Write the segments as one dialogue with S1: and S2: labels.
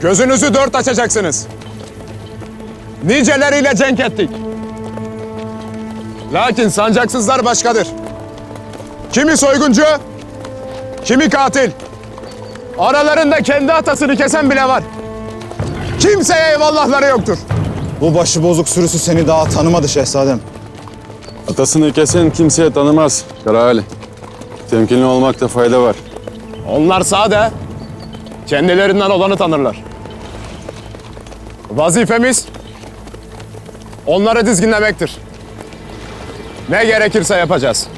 S1: Gözünüzü dört açacaksınız. Niceleriyle cenk ettik. Lakin sancaksızlar başkadır. Kimi soyguncu, kimi katil. Aralarında kendi atasını kesen bile var. Kimseye eyvallahları yoktur.
S2: Bu başı bozuk sürüsü seni daha tanımadı şehzadem.
S3: Atasını kesen kimseye tanımaz Karaali. Temkinli olmakta fayda var.
S1: Onlar sade, kendilerinden olanı tanırlar. Vazifemiz onları dizginlemektir. Ne gerekirse yapacağız.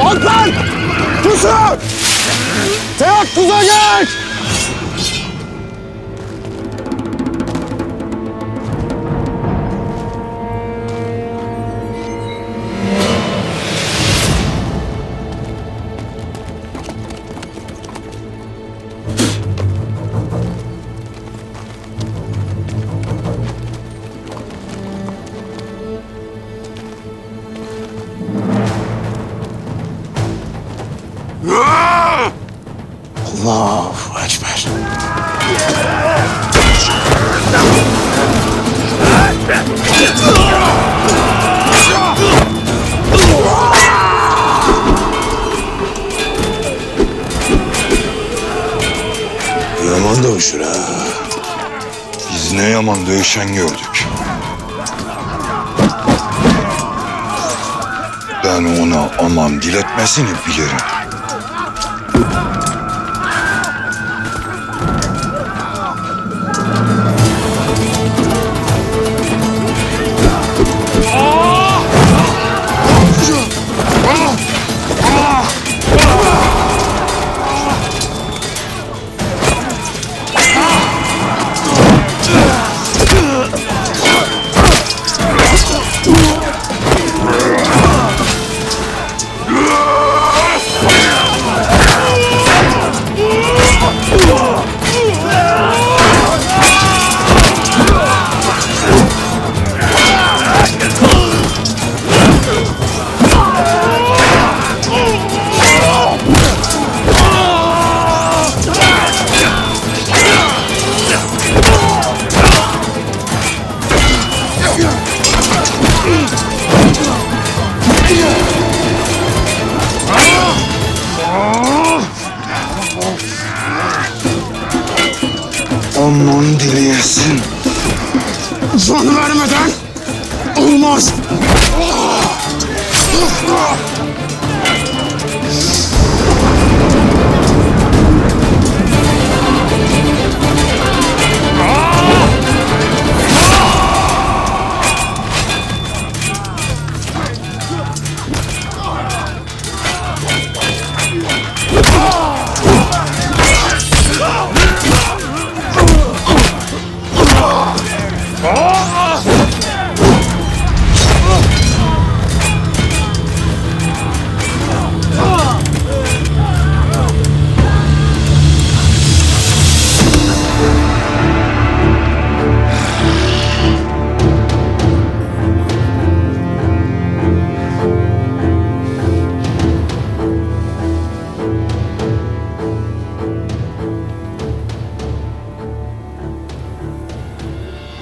S1: Atlan! Pusu! Teyakkuza geç!
S2: Allahu Ekber.
S4: Yaman dövüşür ha. Biz ne yaman dövüşen gördük. Ben ona aman diletmesini bilirim. Aman dileyesin.
S1: Can vermeden olmaz.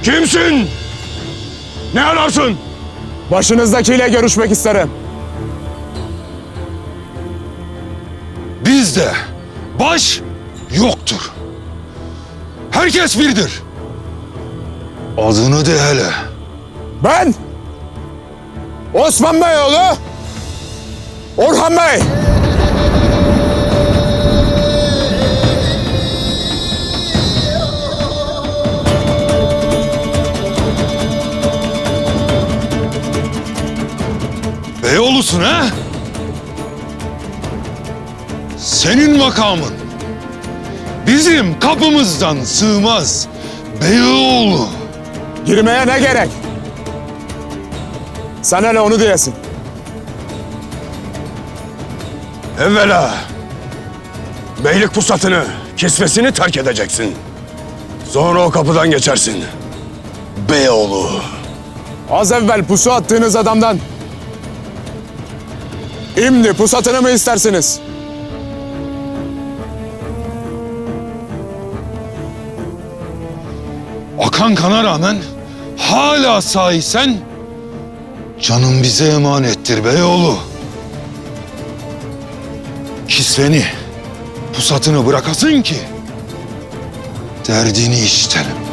S1: Kimsin? Ne ararsın? Başınızdakiyle görüşmek isterim.
S4: Bizde baş yoktur. Herkes birdir. Adını de hele.
S1: Ben Osman Beyoğlu Orhan Bey.
S4: Beyoğlu'sun ha? Senin makamın bizim kapımızdan sığmaz. Beyoğlu.
S1: Girmeye ne gerek? Sen hele onu diyesin.
S5: Evvela beylik pusatını, kisvesini terk edeceksin. Sonra o kapıdan geçersin. Beyoğlu.
S1: Az evvel pusu attığınız adamdan Şimdi pusatını mı istersiniz?
S4: Akan kana rağmen hala sahisen canım bize emanettir Beyoğlu. Kisveni, pusatını bırakasın ki derdini işitelim.